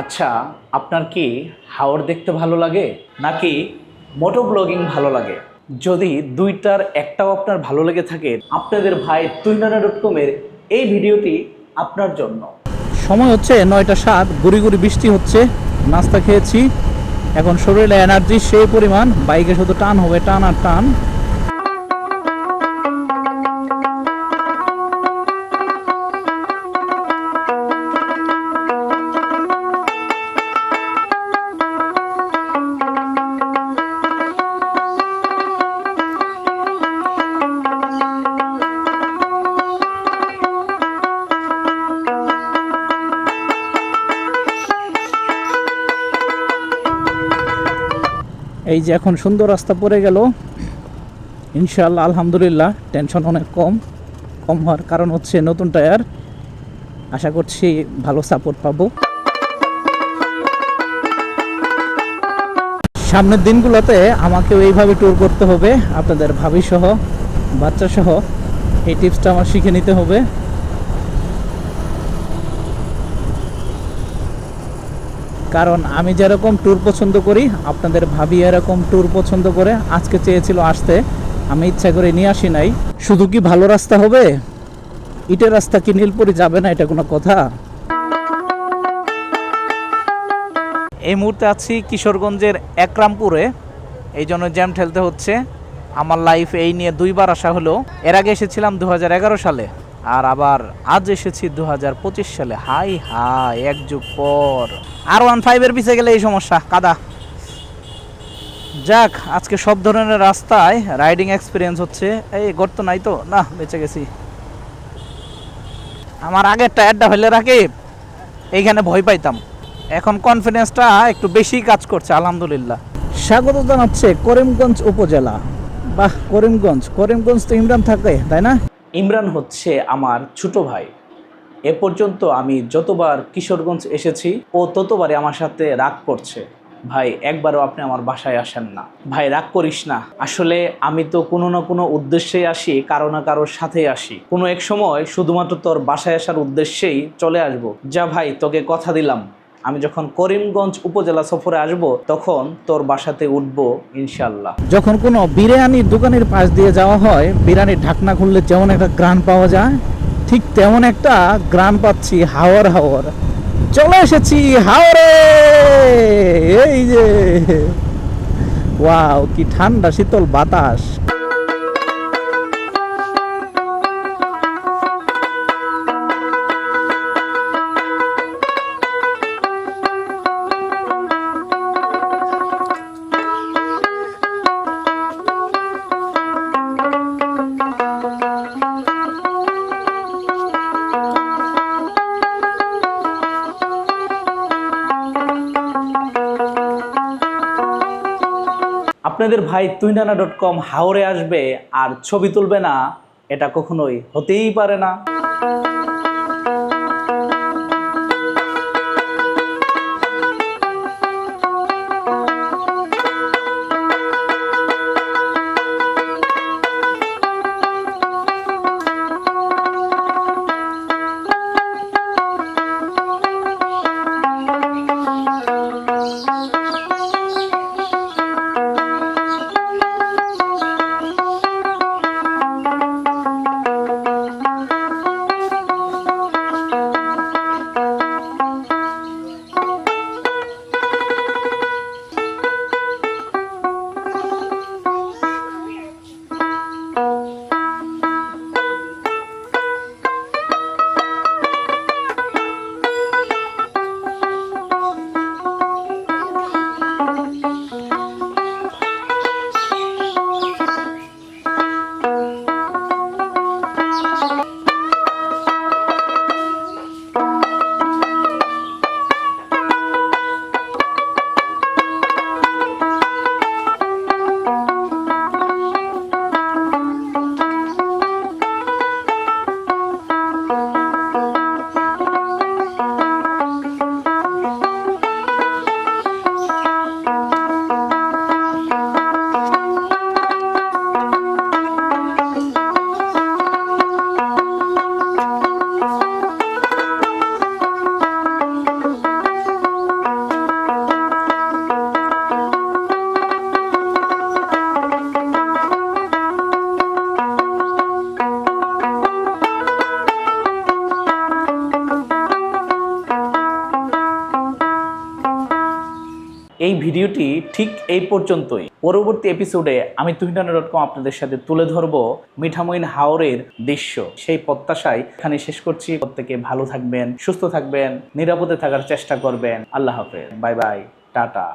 আচ্ছা আপনার কি হাওর দেখতে ভালো লাগে? নাকি মোটো ব্লগিং ভালো লাগে? যদি দুইটার একটাও আপনার ভালো লেগে থাকে, আপনাদের ভাই তুইনানা ডট কমের এই ভিডিওটি আপনার জন্য। সময় হচ্ছে নয়টা সাত, গুড়ি গুড়ি বৃষ্টি হচ্ছে, নাস্তা খেয়েছি। এখন শরীরে এনার্জি সেই পরিমাণ, বাইকে শুধু টান হবে, টান আর টান। এই যে এখন সুন্দর রাস্তা পড়ে গেল। ইনশাল্লাহ আলহামদুলিল্লাহ টেনশন অনেক কম। কম হওয়ার কারণ হচ্ছে নতুন টায়ার। আশা করছি ভালো সাপোর্ট পাবো। সামনের দিনগুলোতে আমাকেও এইভাবে ট্যুর করতে হবে, আপনাদের ভাবি সহ বাচ্চা সহ এই টিপসটা আমার শিখে নিতে হবে। কারণ আমি যেরকম ট্যুর পছন্দ করি, আপনাদের ভাবি এরকম ট্যুর পছন্দ করে, আজকে চেয়েছিল আসতে, আমি ইচ্ছা করে নিয়ে আসি নাই। শুধু কি ভালো রাস্তা হবে? ইটের রাস্তা কি নীলপুরি যাবে না, এটা কোনো কথা? এই মুহূর্তে আছি কিশোরগঞ্জের একরামপুরে। এই জন্য জ্যাম ঠেলতে হচ্ছে। আমার লাইফ এই নিয়ে দুইবার আসা হলো। এর আগে এসেছিলাম দু হাজার এগারো সালে। আর আবার আজ এসেছি দু হাজার পঁচিশ সালে। হাই হাই, এক যুগ পর। আর ওয়ান ফাইভের পিছিয়ে গেলে এই সমস্যা, কাদা। যাক, আজকে সব ধরনের রাস্তায় রাইডিং এক্সপিরিয়েন্স হচ্ছে। এই গর্ত নাই তো? না, বেঁচে গেছি। আমার আগের টায়ারটা হলে রাখি, এইখানে ভয় পাইতাম। এখন কনফিডেন্সটা একটু বেশি কাজ করছে, আলহামদুলিল্লাহ। স্বাগত জানাচ্ছে করিমগঞ্জ উপজেলা। বাহ, করিমগঞ্জ। করিমগঞ্জ তো ইমরান থাকে তাই না? ইমরান হচ্ছে আমার ছোট ভাই। এ পর্যন্ত আমি যতবার কিশোরগঞ্জ এসেছি ও ততবারই আমার সাথে রাগ করছে। ভাই, একবারও আপনি আমার বাসায় আসেন না। ভাই, রাগ করিস না। আসলে আমি তো কোনো না কোনো উদ্দেশ্যে আসি, কারও না কারোর সাথে আসি। কোনো এক সময় শুধুমাত্র তোর বাসায় আসার উদ্দেশ্যেই চলে আসব। যা ভাই, তোকে কথা দিলাম। আমি যখন করিমগঞ্জ উপজেলা সফরে আসব, তখন তোর বাসাতে উঠব ইনশাল্লাহ যখন কোনো বিরিয়ানির দোকানের পাশ দিয়ে যাওয়া হয়, বিরিয়ানির ঢাকনা খুললে যেমন একটা গ্রান পাওয়া যায়, ঠিক তেমন একটা গ্রান পাচ্ছি হাওয়ার হাওয়ার। চলে এসেছি হাওরে! এই যে! ওয়াও, কি ঠান্ডা শীতল বাতাস। আপনাদের ভাই তুইনানা ডট কম হাওড়ে আসবে আর ছবি তুলবে না, এটা কখনোই হতেই পারে না। এই ভিডিওটি ঠিক এই পর্যন্তই। পরবর্তী এপিসোডে আমি তুহিনানা ডট কম আপনাদের সাথে তুলে ধরবো মিঠামইন হাওরের দৃশ্য। সেই প্রত্যাশায় এখানে শেষ করছি। প্রত্যেকে ভালো থাকবেন, সুস্থ থাকবেন, নিরাপদে থাকার চেষ্টা করবেন। আল্লাহ হাফেজ। Bye bye. টাটা।